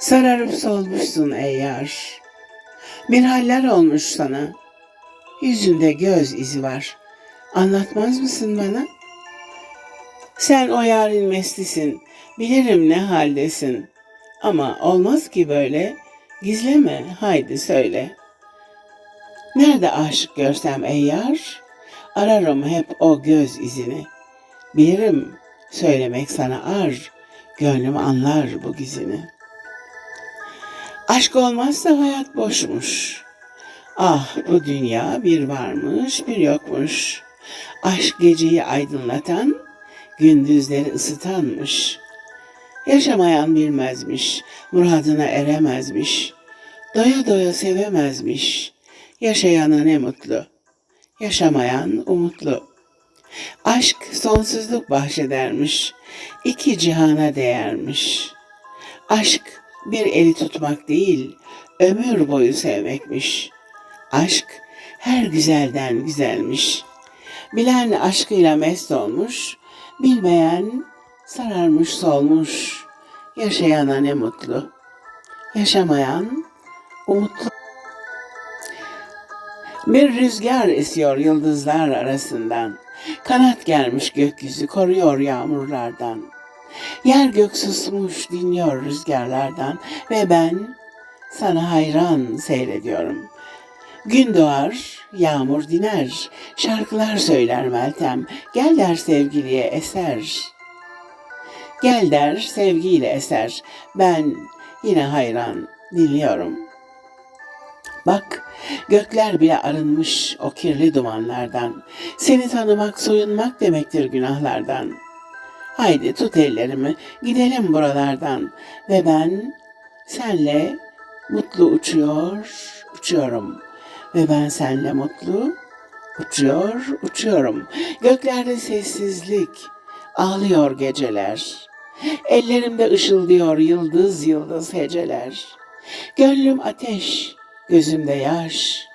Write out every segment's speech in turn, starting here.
Sararıp solmuşsun ey. Bir haller olmuş sana. Yüzünde göz izi var. Anlatmaz mısın bana? Sen o yarın meslisin. Bilirim ne haldesin. Ama olmaz ki böyle. Gizleme haydi söyle. Nerede aşık görsem ey? Ararım hep o göz izini. Bilirim söylemek sana ar. Gönlüm anlar bu gizini. Aşk olmazsa hayat boşmuş. Ah bu dünya bir varmış bir yokmuş. Aşk geceyi aydınlatan, gündüzleri ısıtanmış. Yaşamayan bilmezmiş, muradına eremezmiş. Doya doya sevemezmiş. Yaşayana ne mutlu. Yaşamayan umutlu. Aşk sonsuzluk bahşedermiş. İki cihana değermiş. Aşk bir eli tutmak değil, ömür boyu sevmekmiş. Aşk her güzelden güzelmiş. Bilen aşkıyla mest olmuş, bilmeyen sararmış solmuş. Yaşayana ne mutlu. Yaşamayan umutlu. Bir rüzgar esiyor yıldızlar arasından. Kanat germiş gökyüzü koruyor yağmurlardan. Yer gök susmuş dinliyor rüzgarlardan ve ben sana hayran seyrediyorum. Gün doğar, yağmur diner, şarkılar söyler Meltem. Gel der sevgiliye eser. Gel der sevgiyle eser. Ben yine hayran dinliyorum. Bak gökler bile arınmış o kirli dumanlardan. Seni tanımak soyunmak demektir günahlardan. Haydi tut ellerimi gidelim buralardan ve ben senle mutlu uçuyor uçuyorum ve ben senle mutlu uçuyor uçuyorum. Göklerde sessizlik ağlıyor geceler. Ellerimde ışıldıyor yıldız yıldız heceler. Gönlüm ateş, gözümde yaş.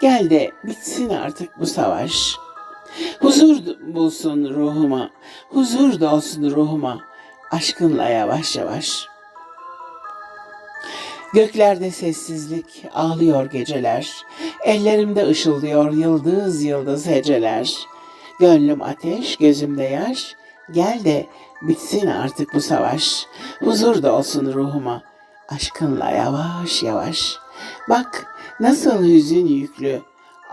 Gel de bitsin artık bu savaş. Huzur bulsun ruhuma, huzur da olsun ruhuma. Aşkınla yavaş yavaş. Göklerde sessizlik, ağlıyor geceler. Ellerimde ışıldıyor yıldız yıldız heceler. Gönlüm ateş, gözümde yaş. Gel de bitsin artık bu savaş. Huzur da olsun ruhuma. Aşkınla yavaş yavaş. Bak nasıl hüzün yüklü.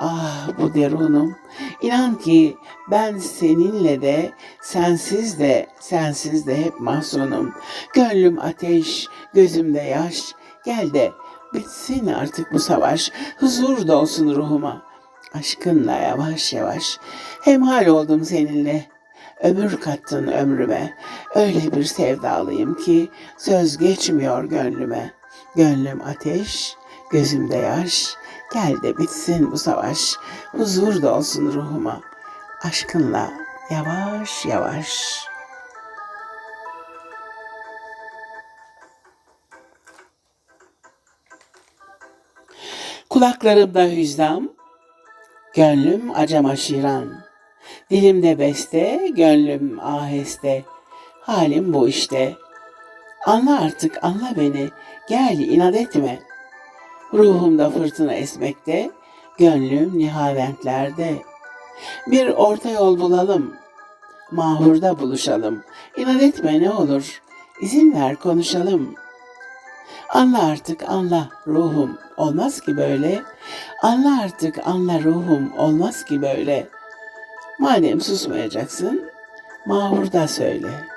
Ah bu derunum. İnan ki ben seninle de sensiz de sensiz de hep mahzunum. Gönlüm ateş, gözümde yaş. Gel de bitsin artık bu savaş. Huzur da olsun ruhuma. Aşkınla yavaş yavaş. Hemhal oldum seninle. Ömür kattın ömrüme. Öyle bir sevdalıyım ki söz geçmiyor gönlüme. Gönlüm ateş, gözümde yaş. Gel de bitsin bu savaş. Huzur da olsun ruhuma. Aşkınla yavaş yavaş. Kulaklarımda hüzdam, gönlüm acem aşiran. Dilimde beste, gönlüm aheste. Halim bu işte. Anla artık, anla beni. Gel inat etme. Ruhumda fırtına esmekte, gönlüm nihaventlerde. Bir orta yol bulalım. Mahurda buluşalım. İnat etme ne olur. İzin ver konuşalım. Anla artık anla ruhum olmaz ki böyle. Anla artık anla ruhum olmaz ki böyle. Madem susmayacaksın mahurda söyle.''